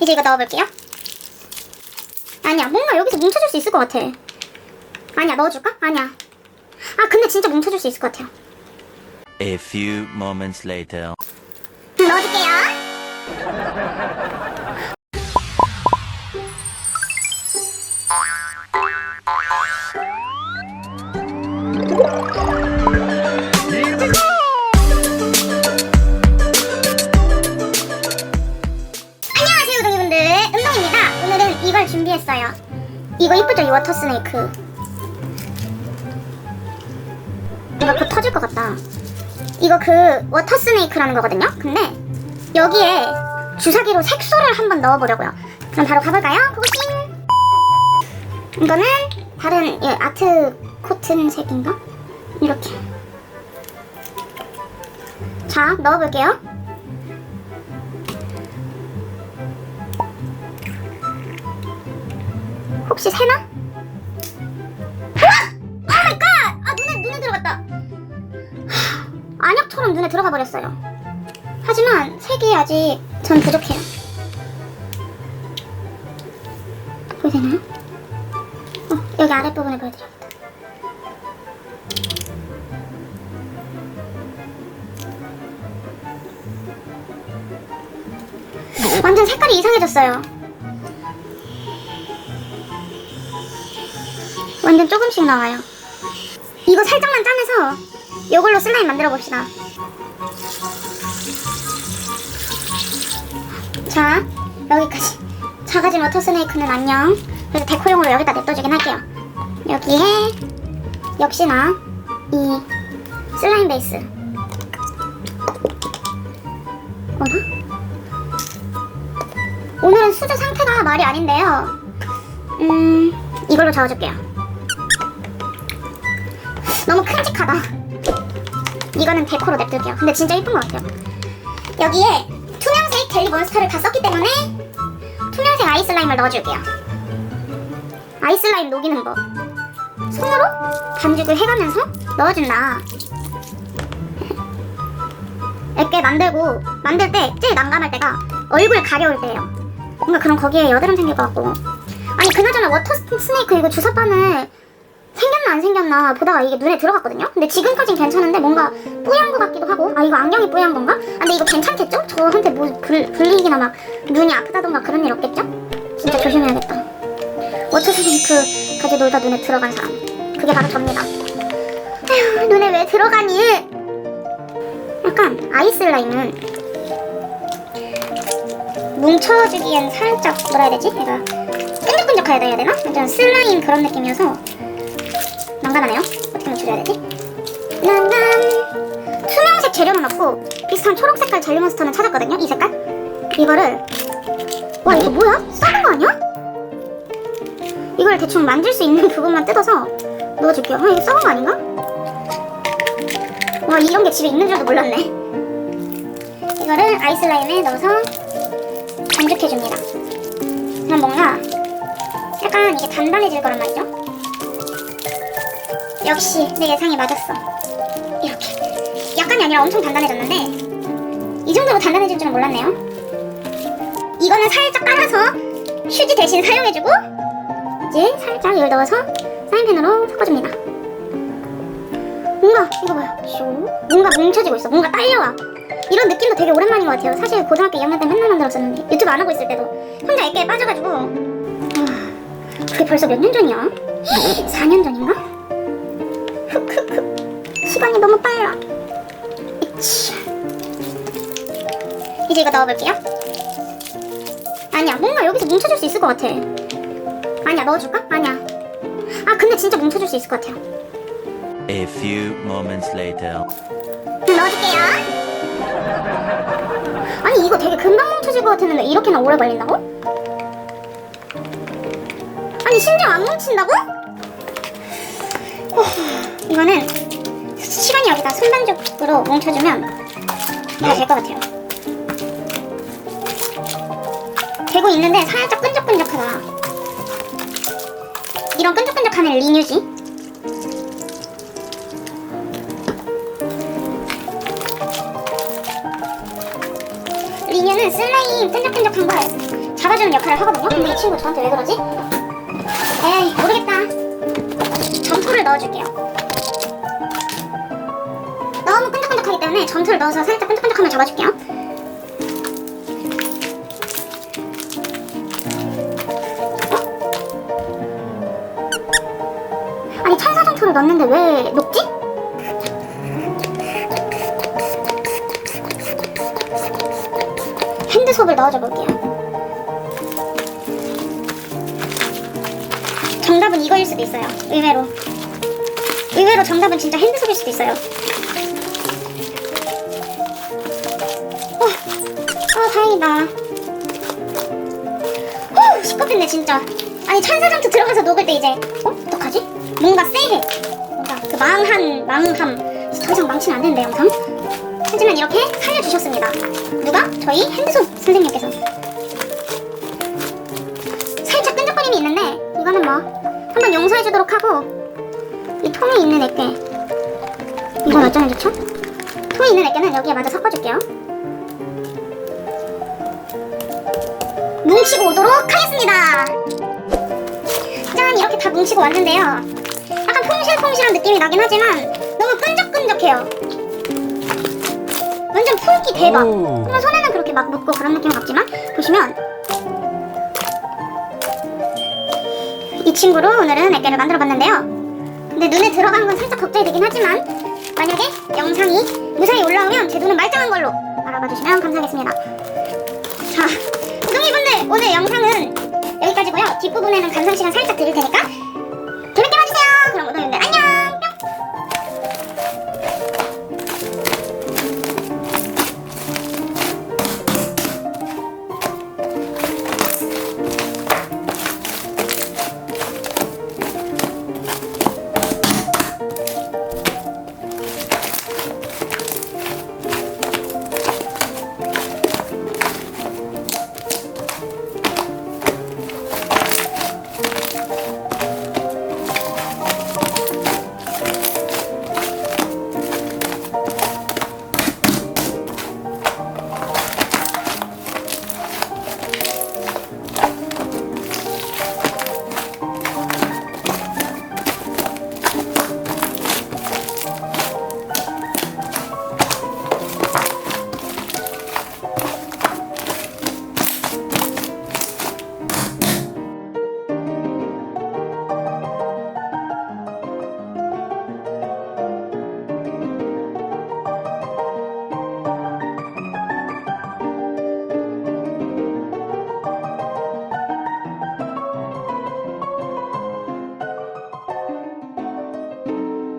이제 이거 넣어볼게요. 아니야, 뭔가 여기서 뭉쳐줄 수 있을 것 같아. 아니야, 넣어줄까? 아니야. 아, 근데 진짜 뭉쳐줄 수 있을 것 같아요. A few moments later. 음, 넣어줄게요. 준비했어요. 이거 이쁘죠? 이 워터 스네이크. 이거 곧 터질 것 같다. 이거 그 워터 스네이크라는 거거든요. 근데 여기에 주사기로 색소를 한번 넣어보려고요. 그럼 바로 가볼까요? 고고싱! 이거는 다른 예, 아트 코튼 색인가? 이렇게. 자, 넣어볼게요. 혹시 새나? 우와! 오 마이 갓! 아, 눈에, 눈에 들어갔다. 안약처럼 눈에 들어가 버렸어요. 하지만 색이 아직 전 부족해요. 보이세나요? 어, 여기 아랫부분을 보여드려야겠다. 완전 색깔이 이상해졌어요. 완전 조금씩 나와요. 이거 살짝만 짜면서 이걸로 슬라임 만들어 봅시다. 자, 여기까지. 작아진 워터 스네이크는 안녕. 그래서 데코용으로 여기다 냅둬주긴 할게요. 여기에 역시나 이 슬라임 베이스. 오늘은 수제 상태가 말이 아닌데요. 음, 이걸로 저어줄게요. 너무 큼직하다. 이거는 데코로 냅둘게요. 근데 진짜 이쁜 것 같아요. 여기에 투명색 젤리 몬스터를 다 썼기 때문에 투명색 아이슬라임을 넣어줄게요. 아이슬라임 녹이는 법. 손으로 반죽을 해가면서 넣어준다. 이렇게 만들고 만들 때 제일 난감할 때가 얼굴 가려울 때예요. 뭔가 그럼 거기에 여드름 생길 것 같고. 아니 그나저나 워터 스네이크 이거 주사바늘 생겼나 안 생겼나 보다가 이게 눈에 들어갔거든요. 근데 지금까진 괜찮은데 뭔가 뿌연 것 같기도 하고 아 이거 안경이 뿌연 건가? 아, 근데 이거 괜찮겠죠? 저한테 뭐 불, 불리기나 막 눈이 아프다던가 그런 일 없겠죠? 진짜 조심해야겠다. 워터 스네이크 같이 놀다 눈에 들어간 사람 그게 바로 접니다. 아휴 눈에 왜 들어가니? 약간 아이슬라임은 뭉쳐주기엔 살짝 뭐라 해야 되지? 얘가 끈적끈적해야 돼야 되나? 완전 슬라임 그런 느낌이어서 난감하네요. 어떻게 맞춰줘야 되지? 난감. 투명색 재료는 없고 비슷한 초록 색깔 젤리 몬스터는 찾았거든요. 이 색깔. 이거를 와 이거 뭐야? 썩은 거 아니야? 이걸 대충 만질 수 있는 부분만 뜯어서 넣어줄게요. 아 이거 썩은 거 아닌가? 와 이런 게 집에 있는 줄도 몰랐네. 이거를 아이슬라임에 넣어서 반죽해줍니다. 그럼 뭔가 약간 이게 단단해질 거란 말이죠. 역시 내 예상이 맞았어. 이렇게 약간이 아니라 엄청 단단해졌는데 이 정도로 단단해질 줄은 몰랐네요. 이거는 살짝 깔아서 휴지 대신 사용해주고 이제 살짝 이걸 넣어서 사인펜으로 섞어줍니다. 뭔가 이거 봐요. 쇼 뭔가 뭉쳐지고 있어. 뭔가 딸려와. 이런 느낌도 되게 오랜만인 것 같아요. 사실 고등학교 2학년 때 맨날 만들었었는데 유튜브 안 하고 있을 때도 혼자 애께 빠져가지고 아, 그게 벌써 몇 년 전이야? 4년 전인가? 너무 빨라 이치. 이제 이거 넣어볼게요 아니야 뭔가 여기서 뭉쳐줄 수 있을 것 같아 아니야 넣어줄까? 아니야 아 근데 진짜 뭉쳐줄 수 있을 것 같아요 A few moments later. 음, 넣어줄게요 아니 이거 되게 금방 뭉쳐질 것 같았는데 이렇게나 오래 걸린다고? 아니 심지어 안 뭉친다고? 어, 이거는 시간이 여기다 손반죽으로 뭉쳐주면 다될것 같아요 되고 있는데 살짝 끈적끈적하다 이런 끈적끈적한 애를 리뉴지 리뉴는 슬라임 끈적끈적한 걸 잡아주는 역할을 하거든요. 근데 이 친구 저한테 왜 그러지? 에이 모르겠다. 점토를 넣어줄게요. 너무 끈적끈적하기 때문에 점토를 넣어서 살짝 끈적끈적하면 잡아줄게요. 아니 천사 점토를 넣었는데 왜 녹지? 핸드소을 넣어줘 볼게요. 정답은 이거일 수도 있어요. 의외로. 의외로 정답은 진짜 핸드소일 수도 있어요. 아 다행이다. 후, 시끄럽네 진짜. 아니 천사점토 들어가서 녹을 때 이제 어? 어떡하지? 뭔가 쎄해. 뭔가 그 망한 망함. 더 이상 망치면 안 되는데 영상. 하지만 이렇게 살려주셨습니다. 누가? 저희 핸드소 선생님께서. 살짝 끈적거림이 있는데 이거는 뭐 한번 용서해주도록 하고 이 통에 있는 액계 이건 어쩌면 좋죠? 통에 있는 액계는 여기에 마저 섞어줄게요. 뭉치고 오도록 하겠습니다. 짠 이렇게 다 뭉치고 왔는데요. 약간 퐁실퐁실한 느낌이 나긴 하지만 너무 끈적끈적해요. 완전 풀기 대박. 물론 손에는 그렇게 막 묻고 그런 느낌은 없지만 보시면 이 친구로 오늘은 액계를 만들어 봤는데요. 근데 눈에 들어간 건 살짝 걱정이 되긴 하지만 만약에 영상이 무사히 올라오면 제 눈은 말짱한 걸로 알아봐 주시면 감사하겠습니다. 자, 구독이분들 오늘 영상은 여기까지고요. 뒷부분에는 감상 시간 살짝 드릴 테니까